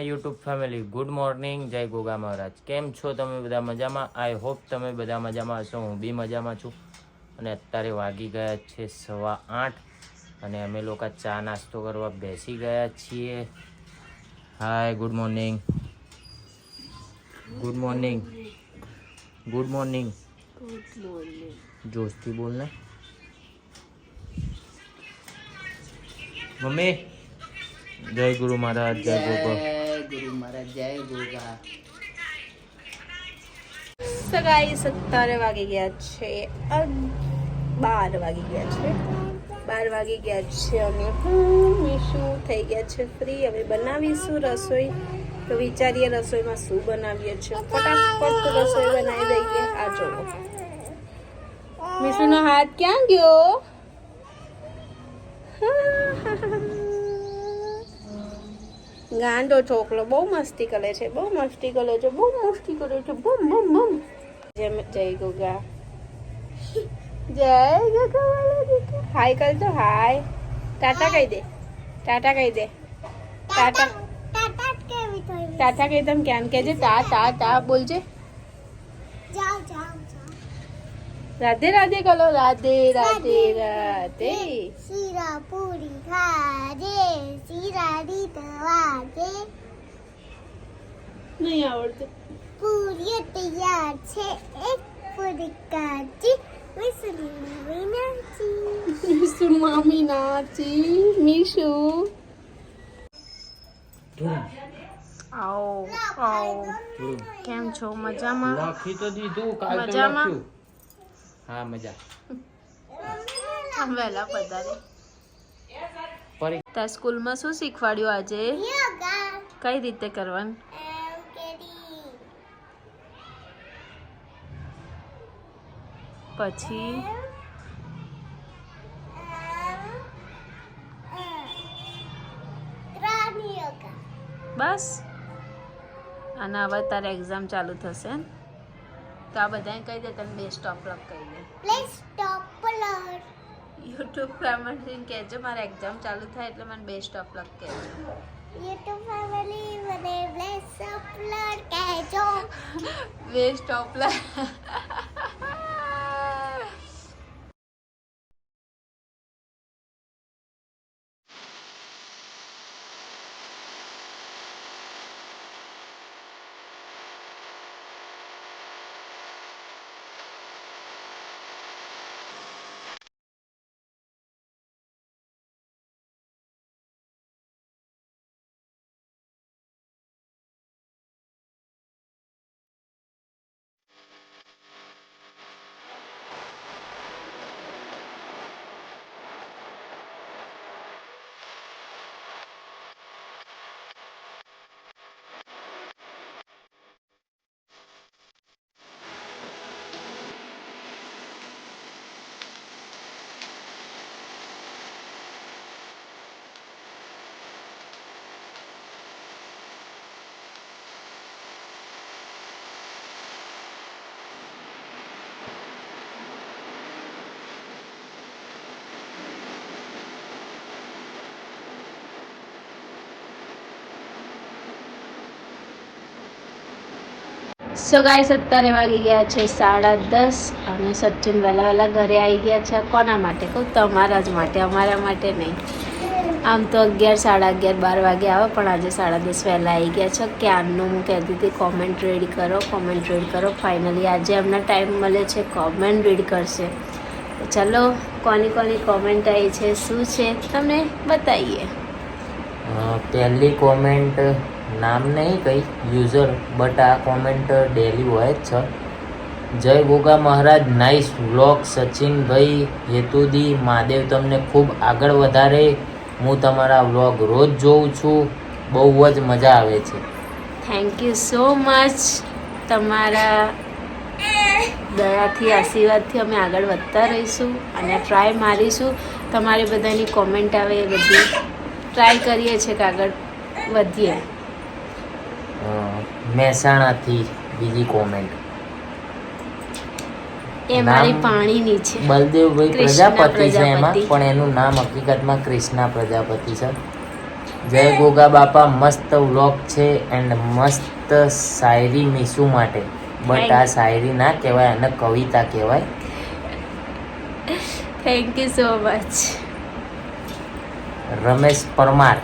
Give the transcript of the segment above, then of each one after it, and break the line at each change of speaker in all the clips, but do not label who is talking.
My YouTube family. Good morning જય ગોગા મહારાજ. કેમ છો તમે બધા મજામાં? આઈ હોપ તમે બધા મજામાં હશો. હું બી મજામાં છું. અને અત્યારે વાગી ગયા છે સવા આઠ અને અમે લોકો ચા નાસ્તો કરવા બેસી ગયા છીએ. Hi good morning good morning good morning જોશથી બોલ ને. મમ્મી, જય ગુરુ મહારાજ, જય ગોગા.
ગુરુ મહારાજ, જય ગોગા
સગાઈ સત્તર વાગી ગયા છે બાર વાગી ગયા છે. બાર વાગી ગયા છે અને હું શું થઈ ગયા છે ફ્રી હવે બનાવીશું રસોઈ. તો વિચારીએ રસોઈમાં શું બનાવીએ છીએ? ફટાફટ રસોઈ બનાવી દઈએ. આ જોવો મીશુનો હાથ ક્યાં ગયો? ગાંડો છોકરો બહુ મસ્તી કરે છે બહુ મસ્તી કરે છે બહુ મસ્તી કરે છે બમ બમ બમ જેમ જય ગોગા જય ગોગા વાલા દીકરા હાય કર તો હાય ટાટા કહી દે ટાટા કહી દે ટાટા ટાટા કહી તમે કેમ કહેજે ટા ટા ટા બોલજે રાધે રાધે કરો રાધે રાધે રાધે
શીરા પૂરી ખાજે શીરા રીત વાગે
નહીં આવડતું.
પૂરી તૈયાર છે એક પૂરી કાચી વિનાચી
મીશુ મામી નાચી. મીશુ આવો આવો. કેમ છો? મજામાં?
લખી તો દીધું કાલ તો
મજામાં?
લખ્યું. હા મજા.
વહેલા પધારે. તાર સ્કૂલમાં શું શીખવાડ્યું આજે? કઈ રીતે કરવાનું? પછી? બસ. અને હવે તારે એક્ઝામ ચાલુ થશે ને? તો આ બધાને કહી દે તમે બેસ્ટ સ્ટોપ લક કહી દે.
પ્લીઝ સ્ટોપ પલર
યુટ્યુબ ફેમિલી કહેજો મારે એક્ઝામ ચાલુ થાય એટલે મને બેસ્ટ ઓફ લક કહેજો.
યુટ્યુબ ફેમિલી મને પ્લીઝ અપલોડ કહેજો.
બેસ્ટ ઓફ સો ગાઈસ અત્યારે વાગી ગયા છે સાડા દસ અને સચિન વહેલા વહેલા ઘરે આવી ગયા છે. કોના માટે? કહું તમારા જ માટે, અમારા માટે નહીં. આમ તો અગિયાર, સાડા અગિયાર, બાર વાગે આવે, પણ આજે સાડા દસ વહેલા આવી ગયા છે. ક્યારનું હું કહેતી હતી કોમેન્ટ રીડ કરો કોમેન્ટ રીડ કરો. ફાઇનલી આજે એમને ટાઈમ મળે છે કોમેન્ટ રીડ કરશે. ચાલો, કોની કોની કોમેન્ટ આવી છે, શું છે, તમને બતાવીએ.
પહેલી કોમેન્ટ નામ નહીં કઈ યુઝર બટ આ કોમેન્ટ ડેલી હોય જ છે. જય ગોગા મહારાજ નાઇસ વ્લોગ સચિનભાઈ હેતુદી, મહાદેવ તમને ખૂબ આગળ વધારે. હું તમારા વ્લોગ રોજ જોઉં છું. બહુ જ મજા આવે છે.
થેન્ક યુ સો મચ તમારા દયાથી, આશીર્વાદથી અમે આગળ વધતા રહીશું અને ટ્રાય મારીશું. તમારી બધાની કોમેન્ટ આવે એ બધી. ટ્રાય કરીએ છીએ કે આગળ વધીએ.
મહેસાણાથી બીજી કોમેન્ટ.
એ મારી પાણીની છે.
બલદેવભાઈ પ્રજાપતિ છે એમાં પણ એનું નામ હકીકતમાં કૃષ્ણા પ્રજાપતિ છે. જય ગોગા બાપા મસ્ત વ્લોગ છે એન્ડ મસ્ત શાયરી મીસુ માટે. બટ આ શાયરી ના કહેવાય અને કવિતા કહેવાય.
Thank you so much
Ramesh Parmar.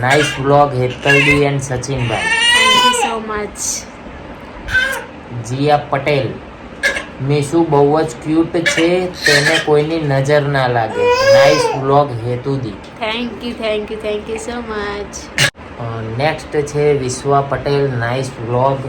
Nice vlog Hetaldi and Sachinbhai.
So much
Jiya Patel Mishu બહુ જ ક્યુટ છે તેને કોઈની નજર ના લાગે. Nice vlog હેતુદી
thank you thank you thank you so much
next છે Vishwa Patel nice vlog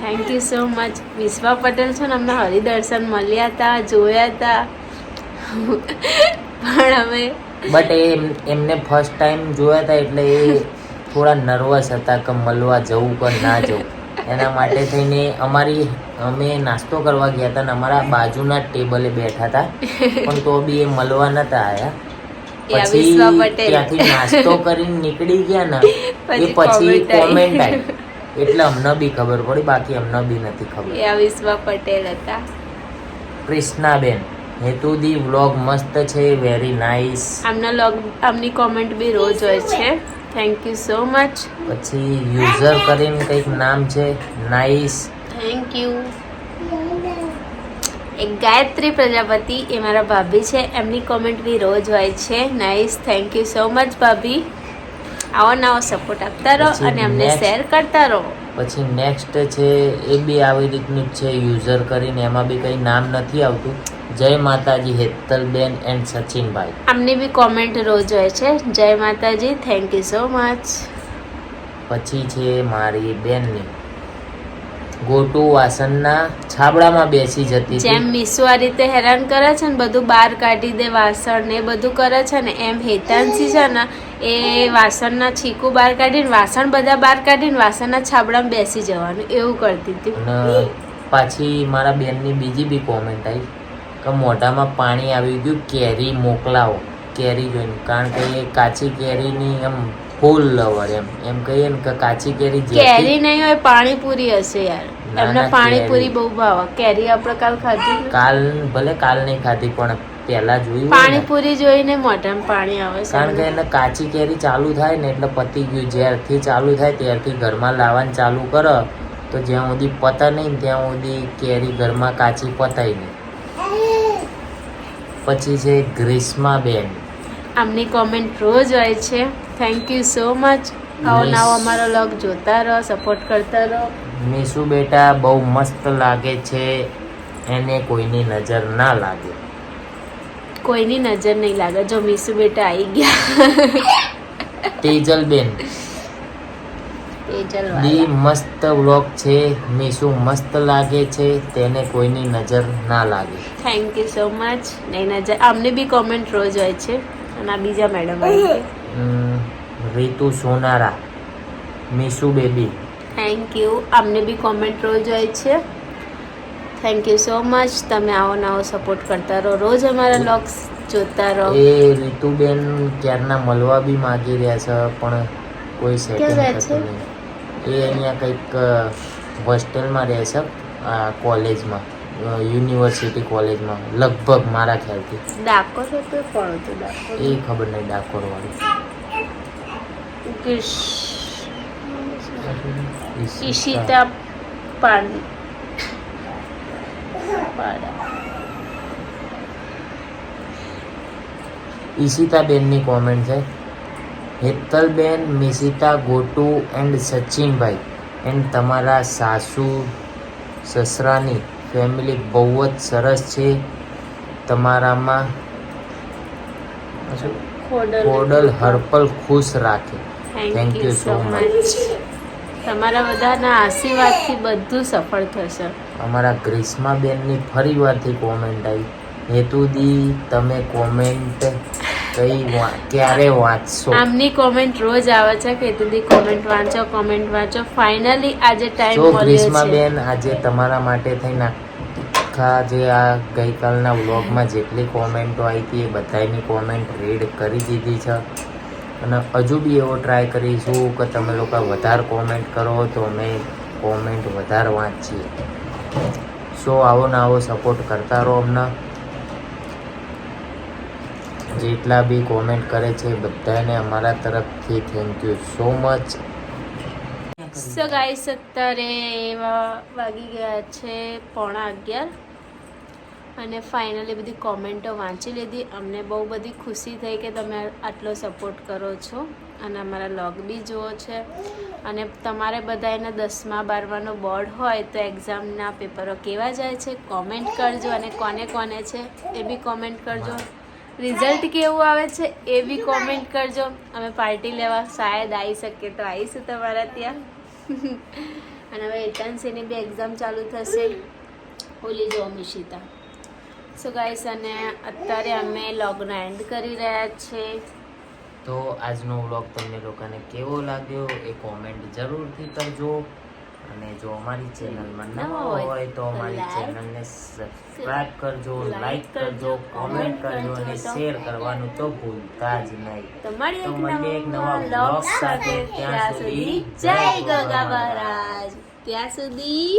thank you so much Vishwa Patel છે ને અમને હરિદર્શન મળ્યા હતા જોયા હતા પણ અમે
બટ એ એમને ફર્સ્ટ ટાઈમ જોયા હતા એટલે એ થોડા નર્વસ હતા કે મળવા જવું કે ના જવું. એના માટે થઈને અમારી અમે નાસ્તો કરવા ગયા હતા ને અમારા બાજુના ટેબલે બેઠા હતા. પણ તો બી એ મળવા નતા આવ્યા પછી ત્યાંથી નાસ્તો કરીને નીકળી ગયા ને એ
પછી.
કોમેન્ટ આવી. એટલે અમને બી ખબર પડી બાકી અમને બી નથી ખબર.
એ વિશ્વા પટેલ હતા.
કૃષ્ણાબેન હેતુદી વ્લોગ મસ્ત છે વેરી નાઇસ
આમના લોગ આમની કોમેન્ટ બી રોજ હોય છે. થેન્ક યુ સો મચ
પછી યુઝર કરીને કંઈક નામ છે નાઇસ
થેન્ક યુ એક ગાયત્રી પ્રજાપતિ એ મારા ભાભી છે. એમની કોમેન્ટ બી રોજ હોય છે. Nice thank you so much ભાભી. આવો નવો સપોર્ટ આપતા રહો અને અમને શેર કરતા રહો.
પછી નેક્સ્ટ છે એ બી આવી રીતનું જ છે યુઝર કરીને એમાં બી કંઈ નામ નથી આવતું. જય માતાજી હેતલબેન એન્ડ સચિનભાઈ.
આમની બી કોમેન્ટ રોજ હોય છે. જય માતાજી થેન્ક યુ સો મચ
પછી છે મારી બેનની. ગોટુ વાસણના છાબડામાં બેસી જતી
જેમ મીસુ આ રીતે હેરાન કરે છે ને બધું બહાર કાઢી દે વાસણ ને બધું કરે છે ને એમ હેતાંશી છે ને એ વાસણના છીકું બહાર કાઢીને વાસણ બધા બહાર કાઢીને વાસણના છાબડામાં બેસી જવાનું એવું કરતી હતી.
પાછી મારા બેનની બીજી બી કોમેન્ટ આવી. કે મોઢામાં પાણી આવી ગયું કેરી મોકલાવો. કેરી જોઈને કારણ કે એ કાચી કેરીની એમ ફૂલ લવર એમ. એમ કહીએ ને કે કાચી કેરી
કેરી નહીં હોય પાણીપુરી હશે યાર. એમને પાણીપુરી બહુ ભાવે. કેરી આપણે કાલ ખાધી
કાલ ભલે કાલ નહીં ખાધી પણ પહેલા જોયું
પાણીપુરી જોઈને મોઢામાં પાણી આવે
કારણ કે એને કાચી કેરી ચાલુ થાય ને એટલે પતી ગયું. જ્યારથી ચાલુ થાય ત્યારથી ઘરમાં લાવવાનું ચાલુ કરો તો જ્યાં સુધી પતા નહીં ત્યાં સુધી કેરી ઘરમાં કાચી પતાય નહીં. પછી છે ગ્રીષ્માબેન
આમની કોમેન્ટ રોજ હોય છે. થેન્ક યુ સો મચ આવો નવો અમારો લોગ જોતા રહો સપોર્ટ કરતા રહો.
મીસુ બેટા બહુ મસ્ત લાગે છે. એને કોઈની નજર ના લાગે.
કોઈની નજર નહીં લાગે. જો મીસુ બેટા આવી ગયા.
તેજલબેન.
વાળા.
મસ્ત વ્લોગ છે. મીસુ મસ્ત લાગે છે તેને કોઈની નજર ના લાગે.
થેન્ક યુ સો મચ નહીં નજર. આમને બી કોમેન્ટ રોજ હોય છે. અને આ બીજા madam
Ritu Sonara. Misu baby.
Thank you આમને બી કોમેન્ટ રોજ હોય છે. થેન્ક યુ સો મચ તમે આવો નવો સપોર્ટ કરતા રહો. રોજ અમારા લોગ્સ જોતા રહો.
એ રીતુબેન ક્યારના મળવા બી માગી રહ્યા છે પણ કોઈ સેટિંગ થતું નહીં. એ અહીંયા કંઈક હોસ્ટેલમાં રહે છે કોલેજમાં યુનિવર્સિટી કોલેજમાં લગભગ મારા ખ્યાલથી.
ડાકોર હતું કોણ હતું ડાકોર
એ ખબર નહીં ડાકોર વાળી.
ઈશિતા પાડ-
ઈશિતાબેનની કોમેન્ટ છે. હેતલબેન મિશિતા ગોટુ એન્ડ સચિનભાઈ એન્ડ તમારા સાસુ સસરાની ફેમિલી બહુ જ સરસ છે. તમારામાં કોડલ
ખોડલ.
ખુશ રાખે.
થેન્ક યુ સો મચ તમારા બધાના આશીર્વાદથી બધું સફળ થશે.
અમારા ગ્રીષ્માબેનની ફરી વારથી કોમેન્ટ આવી. હેતુદી તમે કોમેન્ટ કઈ ક્યારે વાંચશો.
આમની કોમેન્ટ રોજ આવે છે કે દીદી કોમેન્ટ વાંચો કોમેન્ટ વાંચો. ફાઇનલી આજે ટાઈમ મળ્યો છે.
ગ્રીષ્માબેન આજે તમારા માટે થઈને આખા જે આ ગઈકાલના વ્લોગમાં જેટલી કોમેન્ટો આવી હતી એ બધાની કોમેન્ટ રીડ કરી દીધી છે. અને હજુ બી એવો ટ્રાય કરીશું કે તમે લોકો વધારે કોમેન્ટ કરો તો અમે કોમેન્ટ વધારે વાંચીએ. સો આવો ને આવો સપોર્ટ કરતા રહો અમને. જેટલા બી કોમેન્ટ કરે છે બધાને અમારા તરફથી thank you so much
so guys અત્યારે એવા વાગી ગયા છે પોણા અગિયાર. અને ફાઇનલી બધી કોમેન્ટો વાંચી લીધી. અમને બહુ બધી ખુશી થઈ કે તમે આટલો સપોર્ટ કરો છો. અને અમારા લોગ બી જુઓ છે. અને તમારે બધા એના દસમા, બારમાનો બોર્ડ હોય તો એક્ઝામના પેપરો કેવા જાય છે? કોમેન્ટ કરજો. અને કોને કોને છે એ બી કોમેન્ટ કરજો. રિઝલ્ટ કેવું આવે છે એ બી કોમેન્ટ કરજો. અમે પાર્ટી લેવા શાયદ આવી શકીએ તો આવીશું તમારા ત્યાં. અને હવે એટન્સીની બી એક્ઝામ ચાલુ થશે. ઓલી જો મિશિતા. સો ગાઈસ અને અત્યારે અમે લોગનો એન્ડ કરી રહ્યા છે.
તો આજનો વ્લોગ તમને લોકોને કેવો લાગ્યો એ કોમેન્ટ જરૂરથી કરજો. અને જો અમારી ચેનલમાં નવા હોય તો અમારી ચેનલને સબસ્ક્રાઇબ કરજો લાઈક કરજો કોમેન્ટ કરજો અને શેર કરવાનું તો ભૂલતા જ નહીં
તો મળીએ એક
નવા vlog સાથે. ત્યાં સુધી જય ગોગા
મહારાજ ત્યાં સુધી.